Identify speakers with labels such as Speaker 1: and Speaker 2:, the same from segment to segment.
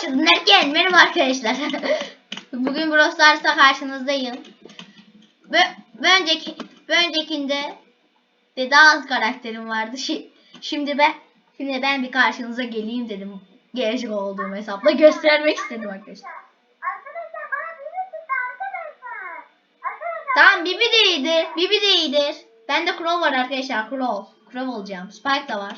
Speaker 1: başladın derken benim arkadaşlar. Bugün Brawl Stars'ta karşınızdayım. Ve önceki bir öncekinde de daha az karakterim vardı. Şi- Şimdi ben şimdi ben bir karşınıza geleyim dedim. Gelecek olduğum hesapla göstermek istedim. Arkadaşlar. Tamam Bibi de iyidir. Bibi de iyidir. Bende Crow var arkadaşlar. Crow. Crow olacağım. Spike da var.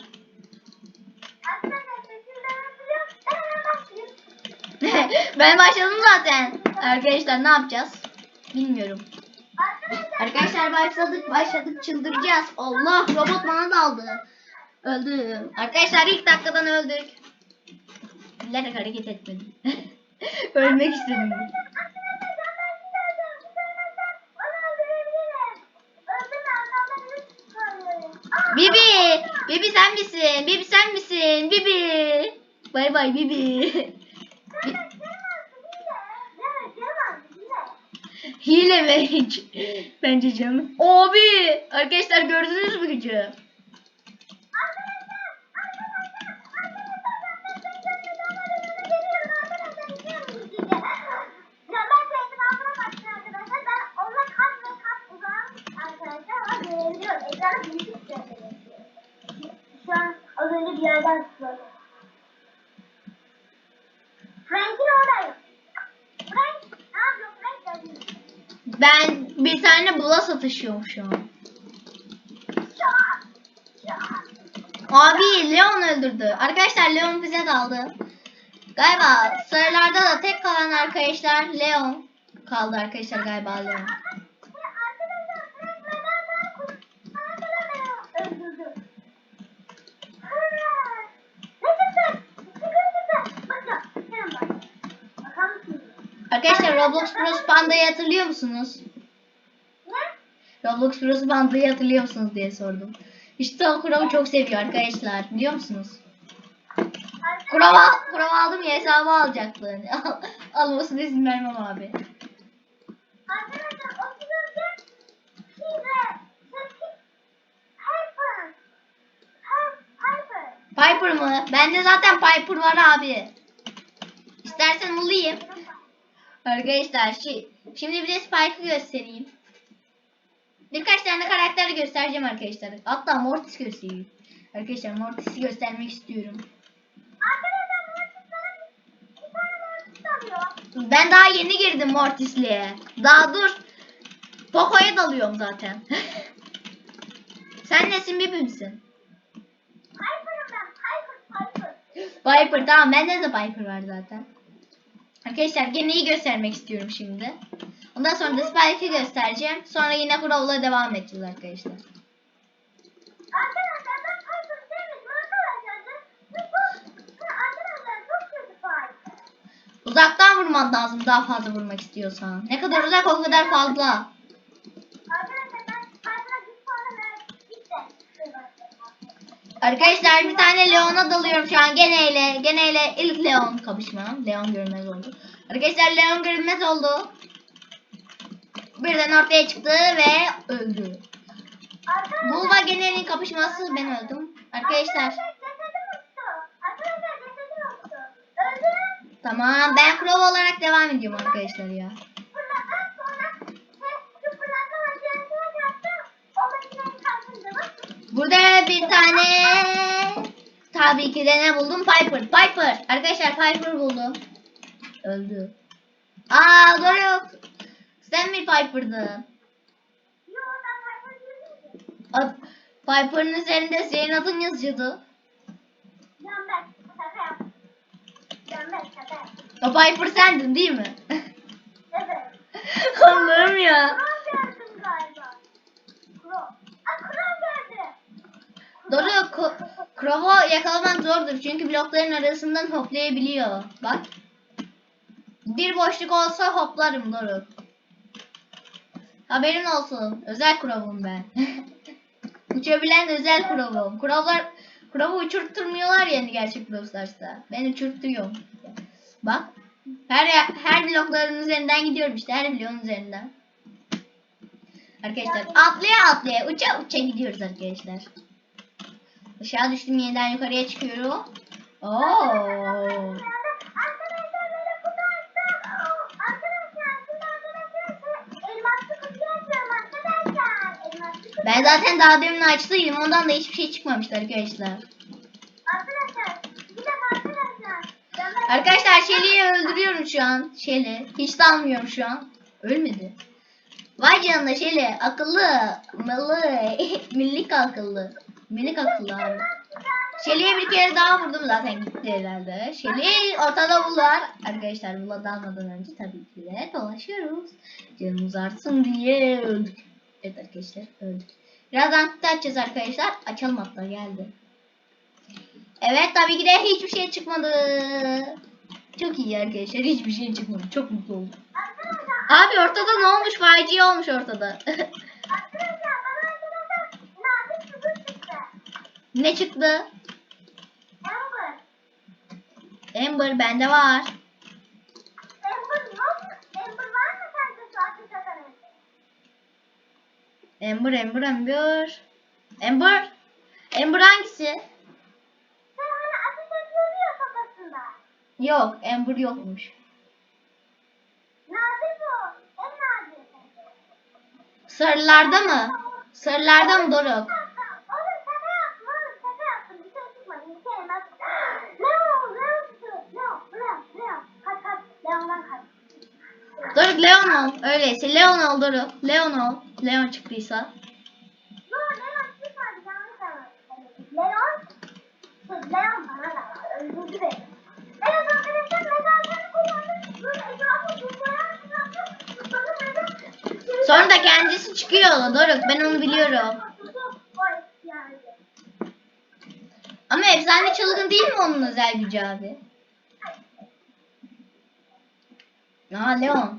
Speaker 2: Arkadaşlar seçimlerimi biliyorum. Ben hemen başlayayım.
Speaker 1: Ben başladım zaten. Arkadaşlar ne yapacağız? Bilmiyorum.
Speaker 2: Arkadaşlar.
Speaker 1: Başladık başladık çıldıracağız. Allah robot bana daldı. Öldüm. Arkadaşlar ilk dakikadan öldük. Bilerek hareket etmedim. Ölmek istedim. Bibi! Bibi sen misin? Bibi sen misin? Bibi! Bay bay Bibi.
Speaker 2: Evet, Kerem yine. Evet, Kerem yine.
Speaker 1: Hile mi hiç? Bence canım. Abi! Arkadaşlar gördünüz mü gücü?
Speaker 2: Arkadaşlar, arkadaşlar, arkadaşlar, ben beklemeden geliyorum arkadaşlar, Ben bir
Speaker 1: tane bula satışıyorum şu an. Abi Leon öldürdü. Arkadaşlar Leon bize daldı. Galiba sarılarda da tek kalan arkadaşlar Leon kaldı arkadaşlar galiba Leon.
Speaker 2: Arkadaşlar Frank neden daha kurtaramadı? Öldürdü. Ne çıktı? Çıkın çıktı. Bakın. Gelin bak. Bakalım şimdi.
Speaker 1: Arkadaşlar Roblox Bros Panda'yı hatırlıyor musunuz? Roblox Bros Panda'yı hatırlıyor musunuz diye sordum. İşte o Kur'an'ı çok seviyor arkadaşlar. Biliyor musunuz? Kur'an al, Kur'an aldım ya hesabı alacaktı. Al, almasını izin vermem abi. Piper mı? Bende zaten Piper var abi. İstersen alayım. Arkadaşlar şi- şimdi bir de Spike'ı göstereyim. Birkaç tane karakter göstereceğim arkadaşlar. Hatta Mortis göstereyim. Arkadaşlar Mortis'i göstermek istiyorum.
Speaker 2: Bir.
Speaker 1: Ben daha yeni girdim Mortis'liğe. Daha dur. Poco'ya dalıyorum zaten. Sen nesin Bibi misin?
Speaker 2: Hyper'ım ben. Hyper. Hyper.
Speaker 1: Viper tamam bende de Viper var zaten. Arkadaşlar geneyi göstermek istiyorum şimdi. Ondan sonra da Spike'ı göstereceğim. Sonra yine Crow'la devam edeceğiz arkadaşlar. Uzaktan vurman lazım daha fazla vurmak istiyorsan. Ne kadar uzak o kadar fazla.
Speaker 2: Arkadaşlar ben Hyper'a bir puanı verdim. Gitti.
Speaker 1: Arkadaşlar bir tane Leon'a dalıyorum şu an geneyle. Geneyle ilk Leon kapışmam. Leon görünmez oldu. Arkadaşlar Leon görünmez oldu. Birden ortaya çıktı ve öldü. Bulma genelin kapışması ben öldüm. Arkadaşlar tamam ben Crow olarak devam ediyorum arkadaşlar ya. Burada bir tane tabii ki de ne buldum? Piper. Piper. Arkadaşlar Piper buldum. Öldü. Aa doğru yok. Sen mi Piper'dın? Ad- Piper'ın üzerinde senin adın yazıyordu. O Piper sendin değil mi?
Speaker 2: Evet.
Speaker 1: Allah'ım ya. Crow'u yakalamak zordur çünkü blokların arasından hoplayabiliyor. Bak. Bir boşluk olsa hoplarım Doruk. Haberin olsun. Özel Crow'um ben. Uçabilen özel Crow'um. Crow'lar Crow'u uçurtturmuyorlar yani gerçek Brawl. Ben uçurtuyorum. Bak. Her her blokların üzerinden gidiyorum işte. Her bloğun üzerinden. Arkadaşlar atlaya atlaya uça uça gidiyoruz arkadaşlar. Aşağı düştüm yeniden yukarıya çıkıyorum. Oo. Ben zaten daha demin açtıydım. Ondan da hiçbir şey çıkmamıştı arkadaşlar.
Speaker 2: Arkadaşlar
Speaker 1: Şeli'yi öldürüyorum şu an. Şeli. Hiç de almıyorum şu an. Ölmedi. Vay canına Şeli. Akıllı. Milli. Millik akıllı. Minik akıllı abi. Shelly'ye bir kere daha vurdum zaten gitti herhalde. Shelly ortada bular. Arkadaşlar bula dalmadan önce tabii ki de dolaşıyoruz. Canımız artsın diye öldük. Evet arkadaşlar öldük. Birazdan kutu açacağız arkadaşlar. Açalım hatta geldi. Evet tabii ki de hiçbir şey çıkmadı. Çok iyi arkadaşlar hiçbir şey çıkmadı. Çok mutlu oldum. Abi ortada ne olmuş? Facia olmuş ortada.
Speaker 2: arkadaşlar bana arkadaşlar nazik kızı çıktı.
Speaker 1: Ne çıktı?
Speaker 2: Amber.
Speaker 1: Amber bende var.
Speaker 2: Amber yok. Amber var mı sende ateş atanın?
Speaker 1: Amber, Amber, Amber. Amber. Amber hangisi?
Speaker 2: Sen hani ateş ediyordu ya kafasında.
Speaker 1: Yok, Amber yokmuş.
Speaker 2: Nazik o. En nazik.
Speaker 1: Sarılarda mı? Sarılarda mı Doruk?
Speaker 2: Oğlum şaka yaptım oğlum şaka yaptım. Bir şey çıkmadı. Bir kere bak. Leon, Leon çıktı. Leon, Leon, Leon. Kaç kaç. Leon'dan kaç.
Speaker 1: Doruk Leon ol. Öyleyse Leon ol Doruk. Leon ol. Leon çıktıysa.
Speaker 2: Sonra
Speaker 1: da kendisi çıkıyor Doruk. Ben onu biliyorum. Ama efsane çılgın değil mi onun özel gücü abi? Aa Leon.